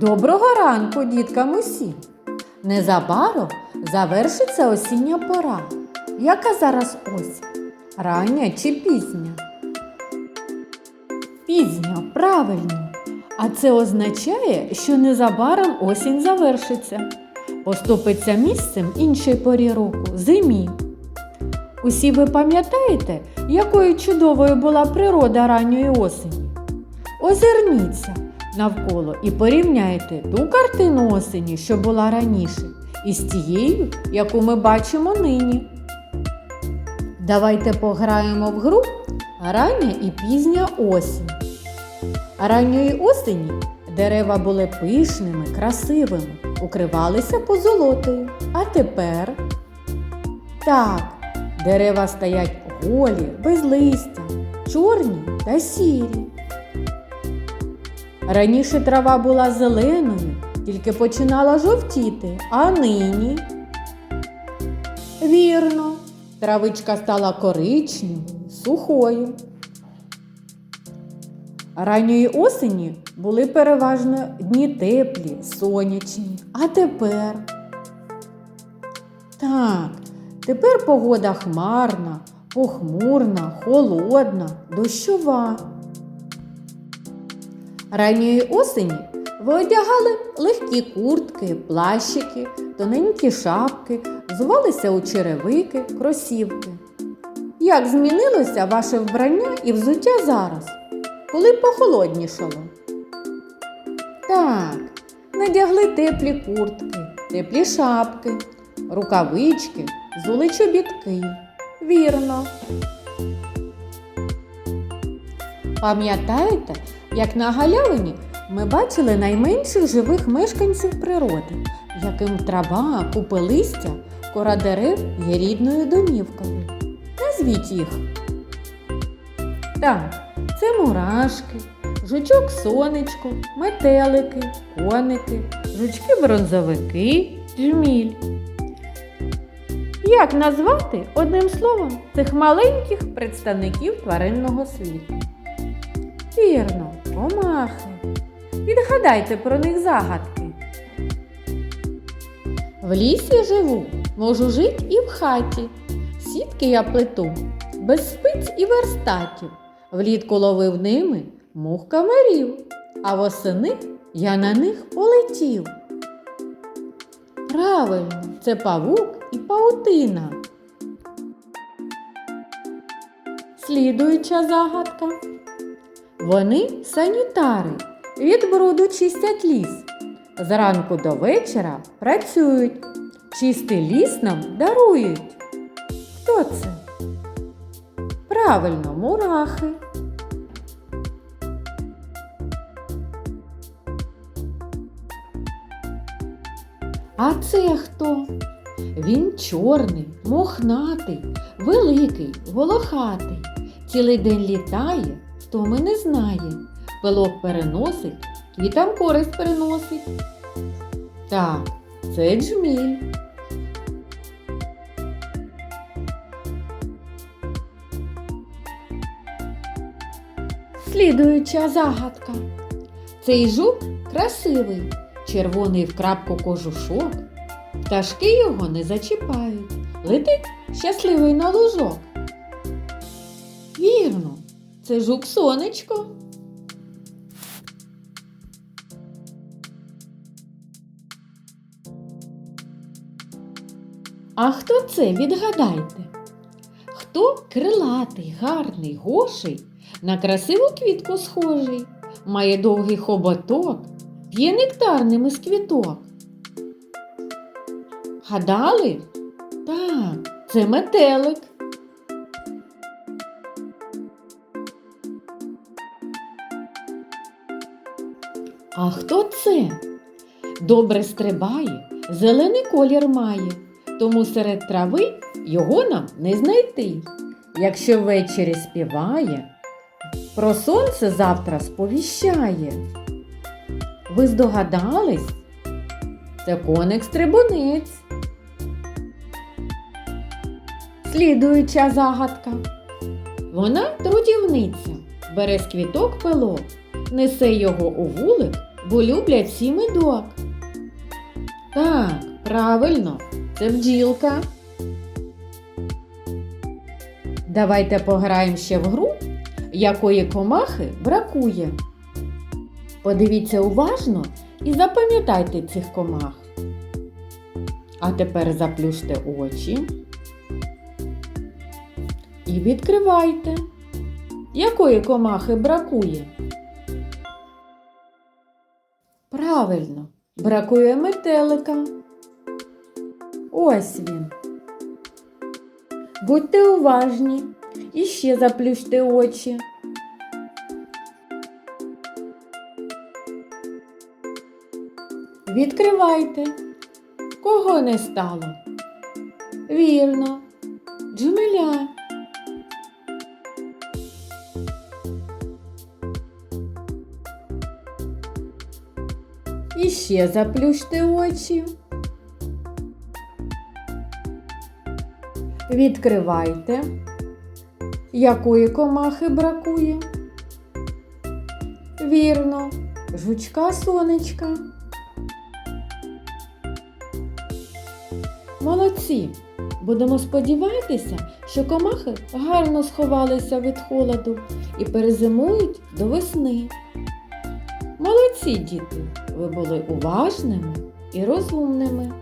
Доброго ранку, діткам усім! Незабаром завершиться осіння пора. Яка зараз осінь? Рання чи пізня? Пізня, правильно. А це означає, що незабаром осінь завершиться. Поступиться місцем іншій порі року зимі. Усі ви пам'ятаєте, якою чудовою була природа ранньої осені? Озирніться навколо і порівняйте ту картину осені, що була раніше, із тією, яку ми бачимо нині. Давайте пограємо в гру рання і пізня осінь. Ранньої осені дерева були пишними, красивими, укривалися позолотою. А тепер так, дерева стоять голі, без листя, чорні та сірі. Раніше трава була зеленою, тільки починала жовтіти, а нині. Вірно, травичка стала коричневою, сухою. Ранньої осені були переважно дні теплі, сонячні. А тепер. Так, тепер погода хмарна, похмурна, холодна, дощова. Ранньої осені ви одягали легкі куртки, плащики, тоненькі шапки, взувалися у черевики, кросівки. Як змінилося ваше вбрання і взуття зараз, коли похолоднішало? Так, надягли теплі куртки, теплі шапки, рукавички, зули чобітки. Вірно. Пам'ятаєте, як на галявині ми бачили найменших живих мешканців природи, яким трава, купи листя, кора дерев є рідною домівкою. Назвіть їх. Так, це мурашки, жучок сонечко, метелики, коники, жучки-бронзовики, жміль. Як назвати одним словом цих маленьких представників тваринного світу? Вірно, комахи. Відгадайте про них загадки. В лісі живу, можу жити і в хаті. Сітки я плету, без спиць і верстатів. Влітку ловив ними мух камарів, а восени я на них полетів. Правильно, це павук і паутина. Слідуюча загадка. Вони санітари, від бруду чистять ліс. Зранку до вечора працюють, чистий ліс нам дарують. Хто це? Правильно, мурахи. А це хто? Він чорний, мохнатий, великий, волохатий. Цілий день літає, втоми не знає. Пилок переносить, квітам користь переносить. Так, це джміль. Слідуюча загадка. Цей жук красивий, червоний в крапку кожушок. Пташки його не зачіпають, летить щасливий на лужок. Вірно, це жук сонечко. А хто це відгадайте? Хто крилатий, гарний, гоший, на красиву квітку схожий, має довгий хоботок, п'є нектарним із квіток? Гадали? Так, це метелик. А хто це? Добре стрибає, зелений колір має, тому серед трави його нам не знайти. Якщо ввечері співає, про сонце завтра сповіщає. Ви здогадались? Це коник стрибунець. Слідуюча загадка. Вона трудівниця, бере з квіток пилок, несе його у вулик бо люблять всі медок. Так, правильно, це бджілка. Давайте пограємо ще в гру, якої комахи бракує. Подивіться уважно і запам'ятайте цих комах. А тепер заплющте очі і відкривайте. Якої комахи бракує? Правильно, бракує метелика. Ось він. Будьте уважні і ще заплющте очі. Відкривайте. Кого не стало? Вірно, джмеля. І ще заплющте очі. Відкривайте. Якої комахи бракує? Вірно, жучка сонечка. Молодці! Будемо сподіватися, що комахи гарно сховалися від холоду і перезимують до весни. Молодці, діти! Ви були уважними і розумними.